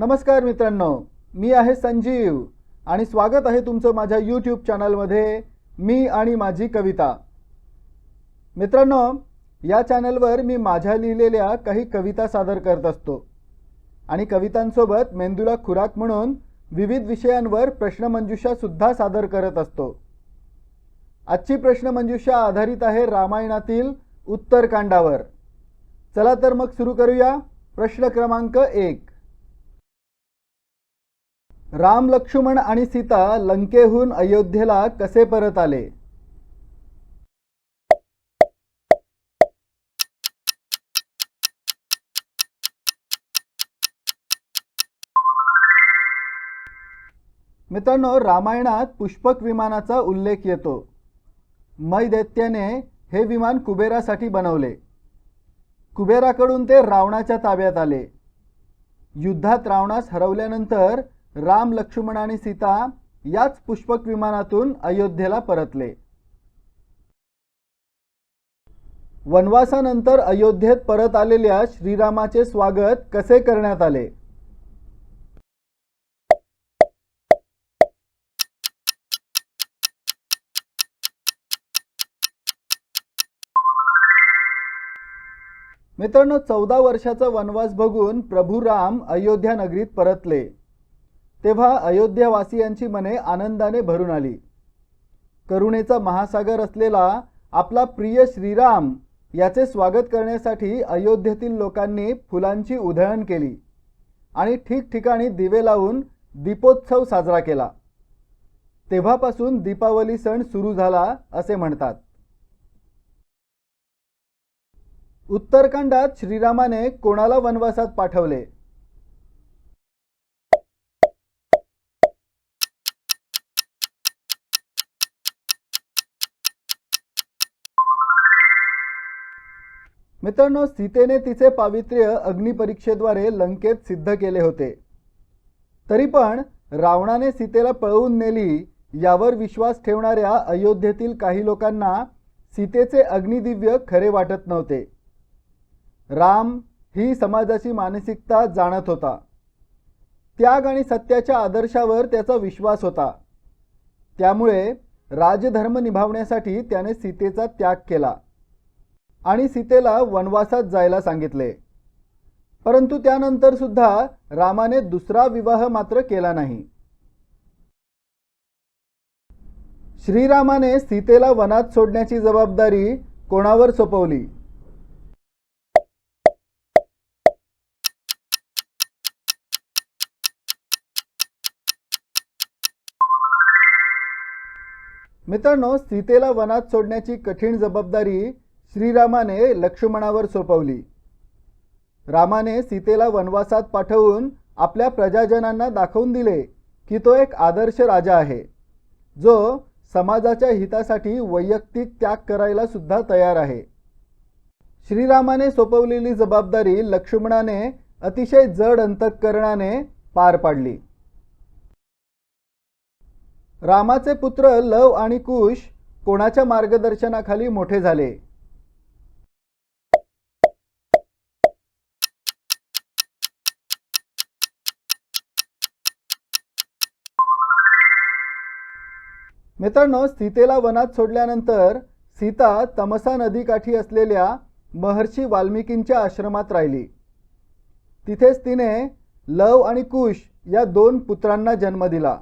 नमस्कार मित्रांनो मी आहे संजीव आणि स्वागत आहे तुमचं माझ्या यूट्यूब चॅनलमध्ये मी आणि माझी कविता. मित्रांनो या चॅनलवर मी माझ्या लिहिलेल्या काही कविता सादर करत असतो. आणि कवितांसोबत मेंदूला खुराक म्हणून विविध विषयांवर प्रश्नमंजुषासुद्धा सादर करत असतो. आजची प्रश्नमंजुषा आधारित आहे रामायणातील उत्तरकांडावर. चला तर मग सुरू करूया प्रश्न क्रमांक एक. राम लक्ष्मण आणि सीता लंकेहून अयोध्येला कसे परत आले? मित्रांनो रामायणात पुष्पक विमानाचा उल्लेख येतो. मैदैत्याने हे विमान कुबेरासाठी बनवले. कुबेराकडून ते रावणाच्या ताब्यात आले. युद्धात रावणास हरवल्यानंतर राम लक्ष्मण आणि सीता याच पुष्पक विमानातून अयोध्येला परतले. वनवासानंतर अयोध्येत परत आलेल्या श्रीरामाचे स्वागत कसे करण्यात आले? मित्रांनो चौदा वर्षाचा वनवास बघून प्रभू राम अयोध्या नगरीत परतले. तेव्हा अयोध्यावासियांची मने आनंदाने भरून आली. करुणेचा महासागर असलेला आपला प्रिय श्रीराम याचे स्वागत करण्यासाठी अयोध्येतील लोकांनी फुलांची उधळण केली आणि ठिकठिकाणी दिवे लावून दीपोत्सव साजरा केला. तेव्हापासून दीपावली सण सुरू झाला असे म्हणतात. उत्तरकांडात श्रीरामाने कोणाला वनवासात पाठवले? मित्रांनो सीतेने तिचे पावित्र्य अग्निपरीक्षेद्वारे लंकेत सिद्ध केले होते. तरी पण रावणाने सीतेला पळवून नेली यावर विश्वास ठेवणाऱ्या अयोध्येतील काही लोकांना सीतेचे अग्निदिव्य खरे वाटत नव्हते. राम ही समाजाची मानसिकता जाणत होता. त्याग आणि सत्याच्या आदर्शावर त्याचा विश्वास होता. त्यामुळे राजधर्म निभावण्यासाठी त्याने सीतेचा त्याग केला. आणि सीतेला वनवासात जायला सांगितले. परंतु त्यानंतर सुद्धा रामाने दुसरा विवाह मात्र केला नाही. श्रीरामाने सीतेला वनात सोडण्याची जबाबदारी कोणावर सोपवली? मित्रांनो सीतेला वनात सोडण्याची कठीण जबाबदारी श्रीरामाने लक्ष्मणावर सोपवली. रामाने सीतेला वनवासात पाठवून आपल्या प्रजाजनांना दाखवून दिले की तो एक आदर्श राजा आहे जो समाजाच्या हितासाठी वैयक्तिक त्याग करायला सुद्धा तयार आहे. श्रीरामाने सोपवलेली जबाबदारी लक्ष्मणाने अतिशय जड अंतःकरणाने पार पाडली. रामाचे पुत्र लव आणि कुश कोणाच्या मार्गदर्शनाखाली मोठे झाले? मित्रांनो सीतेला वनात सोडल्यानंतर सीता तमसा नदीकाठी असलेल्या महर्षी वाल्मिकींच्या आश्रमात राहिली. तिथेच तिने लव आणि कुश या दोन पुत्रांना जन्म दिला.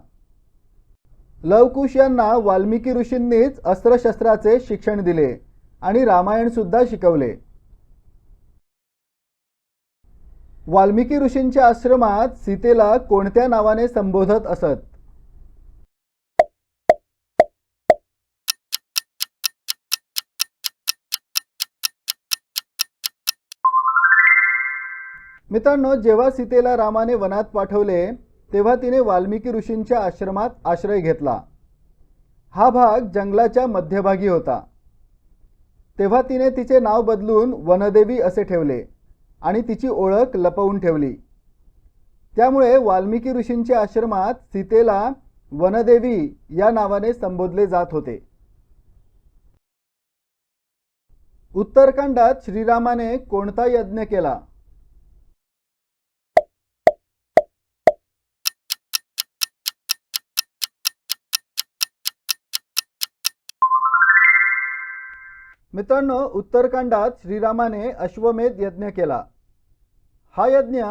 लवकुश यांना वाल्मिकी ऋषींनीच अस्त्रशस्त्राचे शिक्षण दिले आणि रामायणसुद्धा शिकवले. वाल्मिकी ऋषींच्या आश्रमात सीतेला कोणत्या नावाने संबोधत असत? मित्रांनो जेव्हा सीतेला रामाने वनात पाठवले तेव्हा तिने वाल्मिकी ऋषींच्या आश्रमात आश्रय घेतला. हा भाग जंगलाच्या मध्यभागी होता. तेव्हा तिने तिचे नाव बदलून वनदेवी असे ठेवले आणि तिची ओळख लपवून ठेवली. त्यामुळे वाल्मिकी ऋषींच्या आश्रमात सीतेला वनदेवी या नावाने संबोधले जात होते. उत्तरकांडात श्रीरामाने कोणता यज्ञ केला? मित्रांनो उत्तरकांडात श्रीरामाने अश्वमेध यज्ञ केला. हा यज्ञ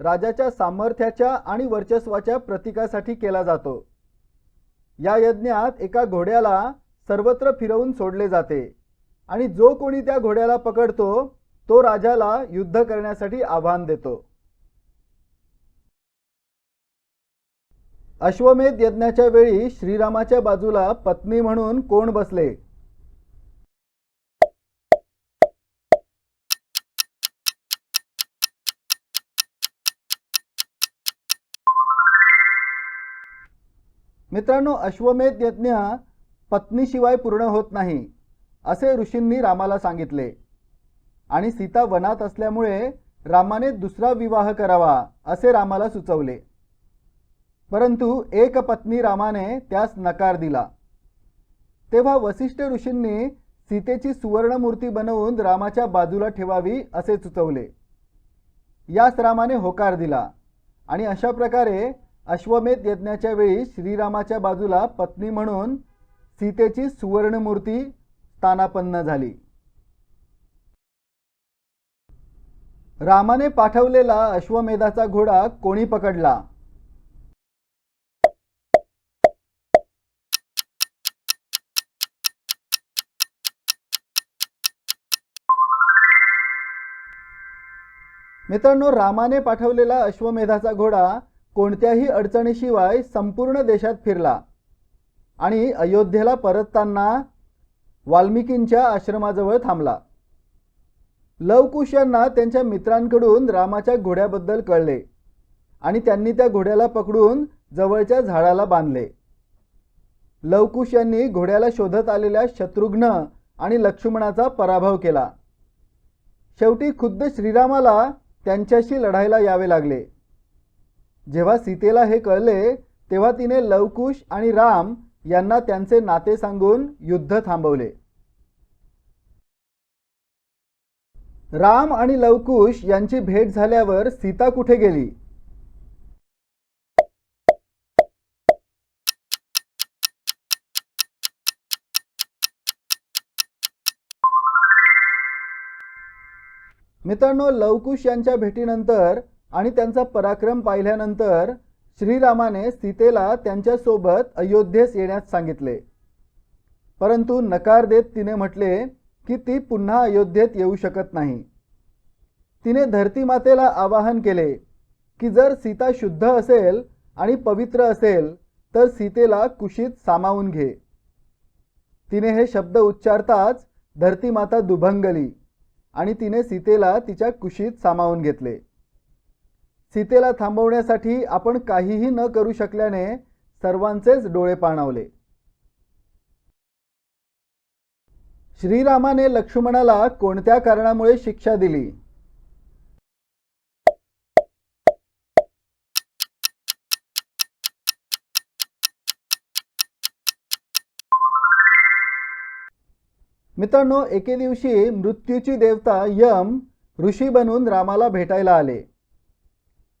राजाच्या सामर्थ्याच्या आणि वर्चस्वाच्या प्रतीकासाठी केला जातो. या यज्ञात एका घोड्याला सर्वत्र फिरवून सोडले जाते आणि जो कोणी त्या घोड्याला पकडतो तो राजाला युद्ध करण्यासाठी आव्हान देतो. अश्वमेध यज्ञाच्या वेळी श्रीरामाच्या बाजूला पत्नी म्हणून कोण बसले? मित्रांनो अश्वमेध यज्ञ पत्नीशिवाय पूर्ण होत नाही असे ऋषींनी रामाला सांगितले. आणि सीता वनात असल्यामुळे रामाने दुसरा विवाह करावा असे रामाला सुचवले. परंतु एक पत्नी रामाने त्यास नकार दिला. तेव्हा वसिष्ठ ऋषींनी सीतेची सुवर्णमूर्ती बनवून रामाच्या बाजूला ठेवावी असे सुचवले. यास रामाने होकार दिला. आणि अशा प्रकारे अश्वमेध यज्ञाच्या वेळी श्रीरामाच्या बाजूला पत्नी म्हणून सीतेची सुवर्णमूर्ती स्थानापन्न झाली. रामाने पाठवलेला अश्वमेधाचा घोडा कोणी पकडला? मित्रांनो रामाने पाठवलेला अश्वमेधाचा घोडा कोणत्याही अडचणीशिवाय संपूर्ण देशात फिरला आणि अयोध्येला परतताना वाल्मिकींच्या आश्रमाजवळ थांबला. लवकुश यांना त्यांच्या मित्रांकडून रामाच्या घोड्याबद्दल कळले आणि त्यांनी त्या घोड्याला पकडून जवळच्या झाडाला बांधले. लवकुश यांनी घोड्याला शोधत आलेल्या शत्रुघ्न आणि लक्ष्मणाचा पराभव केला. शेवटी खुद्द श्रीरामाला त्यांच्याशी लढायला यावे लागले. जेव्हा सीतेला हे कळले तेव्हा तिने लवकुश आणि राम यांना त्यांचे नाते सांगून युद्ध थांबवले. राम आणि लवकुश यांची भेट झाल्यावर सीता कुठे गेली? मित्रांनो लवकुश यांच्या भेटीनंतर आणि त्यांचा पराक्रम पाहिल्यानंतर श्रीरामाने सीतेला त्यांच्यासोबत अयोध्येस येण्यास सांगितले. परंतु नकार देत तिने म्हटले की ती पुन्हा अयोध्येत येऊ शकत नाही. तिने धरतीमातेला आवाहन केले की जर सीता शुद्ध असेल आणि पवित्र असेल तर सीतेला कुशीत सामावून घे. तिने हे शब्द उच्चारताच धरतीमाता दुभंगली आणि तिने सीतेला तिच्या कुशीत सामावून घेतले. सीतेला थांबवण्यासाठी आपण काहीही न करू शकल्याने सर्वांचेच डोळे पाणावले. श्रीरामाने लक्ष्मणाला कोणत्या कारणामुळे शिक्षा दिली? मित्रांनो एके दिवशी मृत्यूची देवता यम ऋषी बनून रामाला भेटायला आले.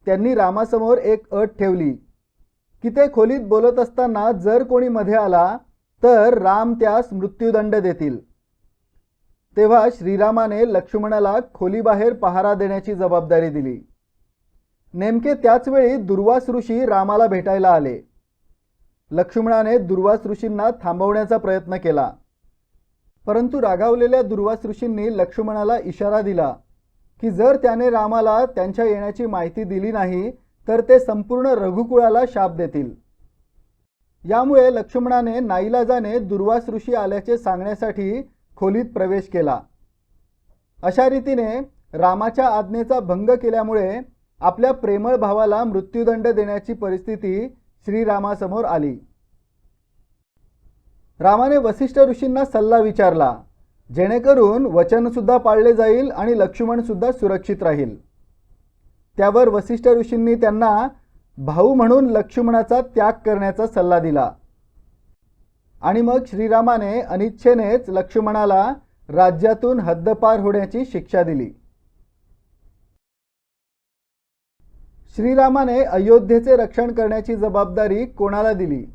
त्यांनी रामासमोर एक अट ठेवली. की ते खोलीत बोलत असताना जर कोणी मध्ये आला तर राम त्यास मृत्यूदंड देतील. तेव्हा श्रीरामाने लक्ष्मणाला खोलीबाहेर पहारा देण्याची जबाबदारी दिली. नेमके त्याच वेळी दुर्वास ऋषी रामाला भेटायला आले. लक्ष्मणाने दुर्वास ऋषींना थांबवण्याचा प्रयत्न केला. परंतु रागावलेल्या दुर्वास ऋषींनी लक्ष्मणाला इशारा दिला. की जर त्याने रामाला त्यांच्या येण्याची माहिती दिली नाही तर ते संपूर्ण रघुकुळाला शाप देतील. यामुळे लक्ष्मणाने नाईलाजाने दुर्वास ऋषी आल्याचे सांगण्यासाठी खोलीत प्रवेश केला. अशा रीतीने रामाच्या आज्ञेचा भंग केल्यामुळे आपल्या प्रेमळ भावाला मृत्यूदंड देण्याची परिस्थिती श्रीरामासमोर आली. रामाने वसिष्ठ ऋषींना सल्ला विचारला. जेणेकरून वचनसुद्धा पाळले जाईल आणि लक्ष्मणसुद्धा सुरक्षित राहील. त्यावर वसिष्ठ ऋषींनी त्यांना भाऊ म्हणून लक्ष्मणाचा त्याग करण्याचा सल्ला दिला. आणि मग श्रीरामाने अनिच्छेनेच लक्ष्मणाला राज्यातून हद्दपार होण्याची शिक्षा दिली. श्रीरामाने अयोध्येचे रक्षण करण्याची जबाबदारी कोणाला दिली?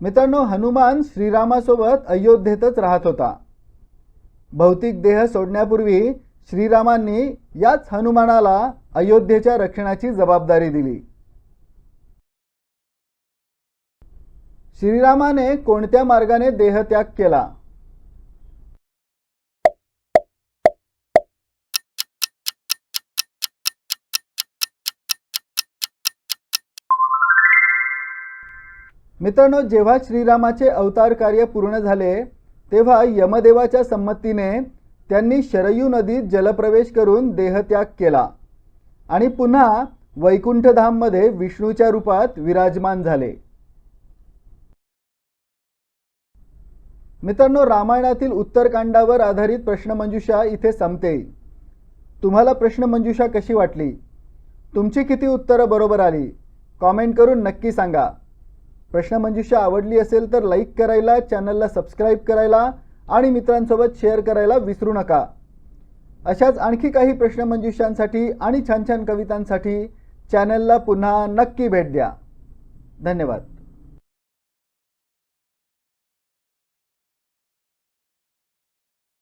मित्रांनो हनुमान श्रीरामासोबत अयोध्येतच राहत होता. भौतिक देह सोडण्यापूर्वी श्रीरामांनी याच हनुमानाला अयोध्येच्या रक्षणाची जबाबदारी दिली. श्रीरामाने कोणत्या मार्गाने देहत्याग केला? मित्रांनो जेव्हा श्रीरामाचे अवतार कार्य पूर्ण झाले तेव्हा यमदेवाच्या संमतीने त्यांनी शरयू नदीत जलप्रवेश करून देहत्याग केला आणि पुन्हा वैकुंठधाममध्ये विष्णूच्या रूपात विराजमान झाले. मित्रांनो रामायणातील उत्तरकांडावर आधारित प्रश्नमंजुषा इथे संपते. तुम्हाला प्रश्नमंजुषा कशी वाटली? तुमची किती उत्तरं बरोबर आली? कॉमेंट करून नक्की सांगा. प्रश्नमंजुषा आवडली असेल तर लाईक करायला चॅनलला सबस्क्राईब करायला आणि मित्रांसोबत शेअर करायला विसरू नका. अशाच आणखी काही प्रश्नमंजुषांसाठी आणि छान छान कवितांसाठी चॅनलला पुन्हा नक्की भेट द्या. धन्यवाद.